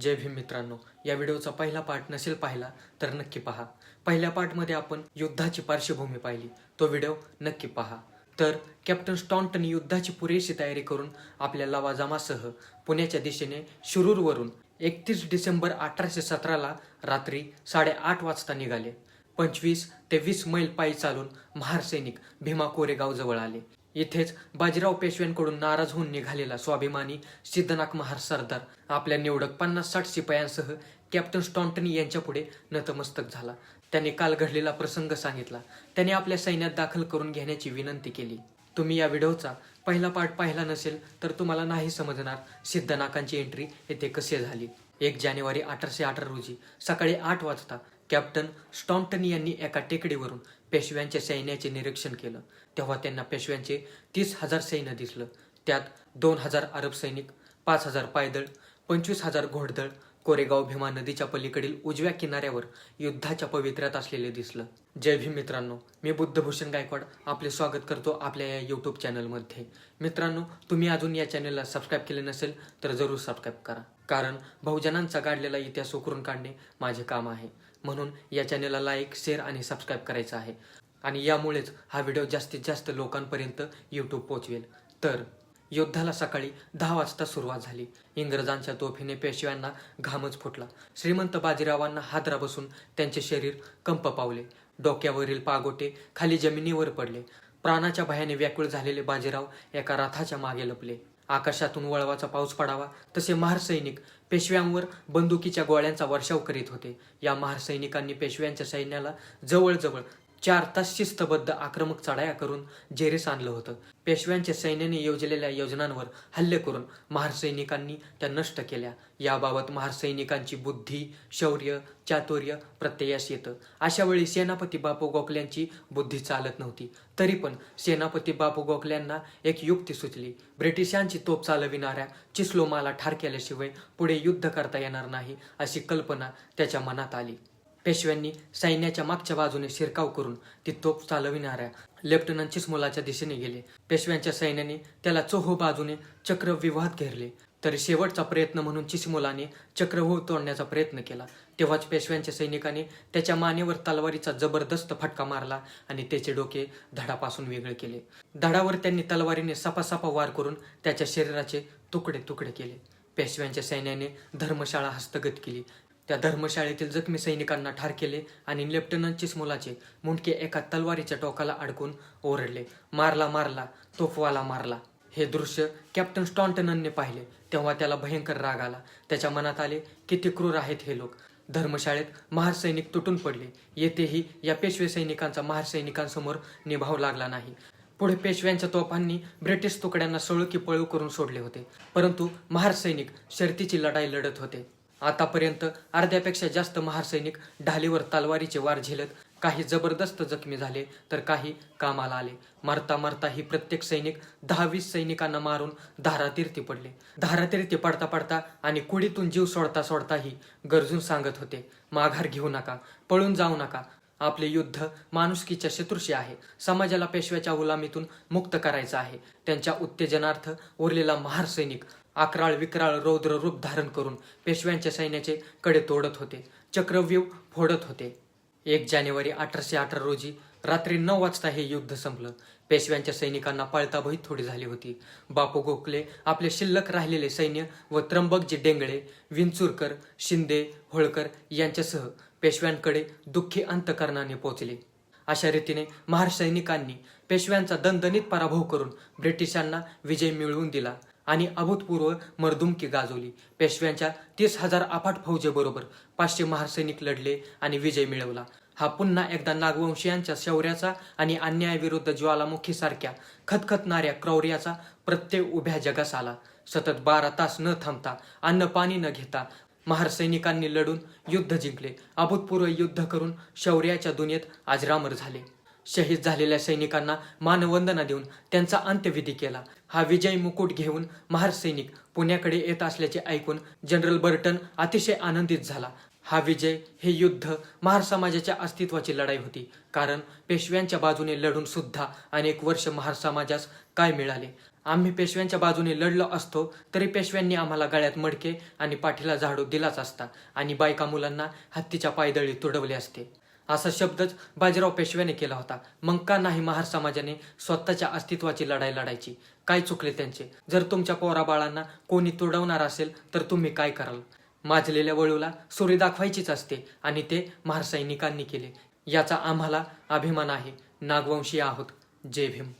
जय भीम मित्रांनो या व्हिडिओचा पहिला पार्ट नसेल पाहिला तर नक्की पहा. पहिल्या पार्टमध्ये आपण युद्धाची पार्श्वभूमी पाहिली. तो व्हिडिओ नक्की पहा. तर कॅप्टन स्टॉन्टन युद्धाची पुरेशी तयारी करून आपल्या लवाजामासह पुण्याच्या दिशेने शिरूरवरून एकतीस डिसेंबर अठराशे सतराला रात्री साडेआठ वाजता निघाले. पंचवीस ते वीस मैल पायी चालून महार सैनिक भीमा कोरेगाव जवळ आले. इथेच बाजीराव पेशव्यांकडून नाराज होऊन निघालेला स्वाभिमानी सिद्धनाक महार सरदार आपल्या निवडक पन्नास साठ शिपायांसह कॅप्टन स्टॉन्टनी यांच्यापुढे नतमस्तक झाला. त्याने काल घडलेला प्रसंग सांगितला. त्याने आपल्या सैन्यात दाखल करून घेण्याची विनंती केली. तुम्ही या व्हिडिओचा पहिला पार्ट पाहिला नसेल तर तुम्हाला नाही समजणार सिद्धनाकांची एंट्री येथे कसे झाली. एक जानेवारी अठराशे अठरा रोजी सकाळी आठ वाजता कॅप्टन स्टॉन्टन यांनी एका टेकडीवरून पेशव्यांच्या सैन्याचे निरीक्षण केलं. तेव्हा त्यांना पेशव्यांचे तीस हजार सैन्य दिसलं. त्यात दोन हजार अरब सैनिक पाच हजार पायदळ पंचवीस हजार घोडदळ कोरेगाव भीमा नदीच्या पलीकडील उजव्या किनाऱ्यावर युद्धाच्या पवित्र्यात असलेले दिसलं. जय भीम मित्रांनो मी बुद्धभूषण गायकवाड आपले स्वागत करतो आपल्या या यूट्यूब चॅनलमध्ये. मित्रांनो तुम्ही अजून या चॅनलला सबस्क्राईब केले नसेल तर जरूर सबस्क्राईब करा. कारण बहुजनांचा गाडलेला इतिहास उकरून काढणे माझे काम आहे. म्हणून या चॅनलला लाईक शेअर आणि सबस्क्राईब करायचं आहे. आणि यामुळेच हा व्हिडिओ जास्तीत जास्त लोकांपर्यंत यूट्यूब पोचवेल तर युद्धाला सकाळी दहा वाजता सुरुवात झाली. इंग्रजांच्या तोफीने पेशव्यांना घामच फुटला. श्रीमंत बाजीरावांना हादरा बसून त्यांचे शरीर कंप पावले. डोक्यावरील पागोटे खाली जमिनीवर पडले. प्राणाच्या भयाने व्याकुळ झालेले बाजीराव एका रथाच्या मागे लपले. आकाशातून वळवाचा पाऊस पडावा. तसे महारसैनिक पेशव्यांवर बंदुकीच्या गोळ्यांचा वर्षाव करीत होते. या महारसैनिकांनी पेशव्यांच्या सैन्याला जवळजवळ चार तास शिस्तबद्ध आक्रमक चढाया करून जेरीस आणलं होतं. पेशव्यांच्या सैन्याने योजलेल्या योजनांवर हल्ले करून महारसैनिकांनी त्या नष्ट केल्या. याबाबत महारसैनिकांची बुद्धी शौर्य चातुर्य प्रत्ययास येतं. अशा वेळी सेनापती बापू गोखल्यांची बुद्धी चालत नव्हती. तरी पण सेनापती बापू गोखल्यांना एक युक्ती सुचली. ब्रिटिशांची तोप चालविणाऱ्या चिस्लोमाला ठार केल्याशिवाय पुढे युद्ध करता येणार नाही अशी कल्पना त्याच्या मनात आली. पेशव्यांनी सैन्याच्या मागच्या बाजूने शिरकाव करून ती तोप चालविणाऱ्या लेफ्टनंट चिसमोलाच्या दिशेने गेले. पेशव्यांच्या सैन्याने त्याला चोहो बाजूने चक्रव्यूहात घेरले. तरी शेवटचा प्रयत्न म्हणून चिसमुलाने चक्रव्यूह तोडण्याचा प्रयत्न केला. तेव्हाच पेशव्यांच्या सैनिकाने त्याच्या मानेवर तलवारीचा जबरदस्त फटका मारला आणि त्याचे डोके धडापासून वेगळे केले. धडावर त्यांनी तलवारीने सपासपा वार करून त्याच्या शरीराचे तुकडे तुकडे केले. पेशव्यांच्या सैन्याने धर्मशाळा हस्तगत केली. त्या धर्मशाळेतील जखमी सैनिकांना ठार केले आणि लेफ्टनंट चिस्मोलाचे मुंडके एका तलवारीच्या टोकाला अडकून ओरडले. मारला मारला तोफवाला मारला. हे दृश्य कॅप्टन स्टॉन्टनने पाहिले. तेव्हा त्याला भयंकर राग आला. त्याच्या मनात आले किती क्रूर आहेत हे लोक. धर्मशाळेत महारसैनिक तुटून पडले. येथेही या पेशवे सैनिकांचा महारसैनिकांसमोर निभाव लागला नाही. पुढे पेशव्यांच्या तोफांनी ब्रिटिश तुकड्यांना सळुकी पळू करून सोडले होते. परंतु महारसैनिक शर्तीची लढाई लढत होते. आतापर्यंत अर्ध्यापेक्षा जास्त महारसैनिक ढालीवर तलवारीचे वार झेलत काही जबरदस्त जखमी झाले तर काही कामाला आले. मरता मरता ही प्रत्येक सैनिक दहा वीस सैनिकांना मारून धारातीर्थी पडले. धारातीर्थी पडता पडता आणि कुडीतून जीव सोडता सोडताही गरजून सांगत होते माघार घेऊ नका पळून जाऊ नका. आपले युद्ध माणुसकीच्या शत्रूशी आहे. समाजाला पेशव्याच्या गुलामीतून मुक्त करायचं आहे. त्यांच्या उत्तेजनार्थ उरलेला महार सैनिक अकराळ विक्राळ रौद्र रूप धारण करून पेशव्यांच्या सैन्याचे कडे तोडत होते. चक्रव्यूह फोडत होते. एक जानेवारी अठराशे अठरा रोजी रात्री नऊ वाजता हे युद्ध संपलं. पेशव्यांच्या सैनिकांना पळता थोडी झाली होती. बापू गोखले आपले शिल्लक राहिलेले सैन्य व त्र्यंबकजी डेंगळे विंचुरकर शिंदे होळकर यांच्यासह पेशव्यांकडे दुःखी अंतकरणाने पोचले अशा रीतीने महार सैनिकांनी पेशव्यांचा दणदणीत पराभव करून ब्रिटिशांना विजय मिळवून दिला. आणि अभूतपूर्व मर्दुमकी गाजवली. पेशव्यांच्या तीस हजार अफाट फौजेबरोबर पाचशे महासैनिक लढले आणि विजय मिळवला. हा पुन्हा एकदा नागवंशीयांच्या शौर्याचा आणि अन्यायाविरुद्ध ज्वालामुखीसारख्या खतखतणाऱ्या क्रौर्याचा प्रत्यय उभ्या जगास आला. सतत बारा तास न थांबता अन्न पाणी न घेता महार सैनिकांनी लढून युद्ध जिंकले. अभूतपूर्व युद्ध करून शौर्याच्या दुनियेत आजरामर झाले. शहीद झालेल्या सैनिकांना मानवंदना देऊन त्यांचा अंत्यविधी केला. हा विजय मुकुट घेऊन महार सैनिक पुण्याकडे येत असल्याचे ऐकून जनरल बर्टन अतिशय आनंदित झाला. हा विजय हे युद्ध महार समाजाच्या अस्तित्वाची लढाई होती. कारण पेशव्यांच्या बाजूने लढून सुद्धा अनेक वर्ष महार समाजास काय मिळाले? आम्ही पेशव्यांच्या बाजूने लढलो असतो तरी पेशव्यांनी आम्हाला गळ्यात मडके आणि पाठीला झाडू दिलाच असता आणि बायका मुलांना हत्तीच्या पायदळी तुडवले असते. असा शब्दच बाजीराव पेशव्याने केला होता. मग का नाही महार समाजाने स्वतःच्या अस्तित्वाची लढाई लढायची. काय चुकले त्यांचे? जर तुमच्या पोराबाळांना कोणी तुडवणार असेल तर तुम्ही काय कराल? माजलेल्या वळूला सूर्य दाखवायचीच असते आणि ते महार सैनिकांनी केले. याचा आम्हाला अभिमान आहे. नागवंशी आहोत. जय भीम.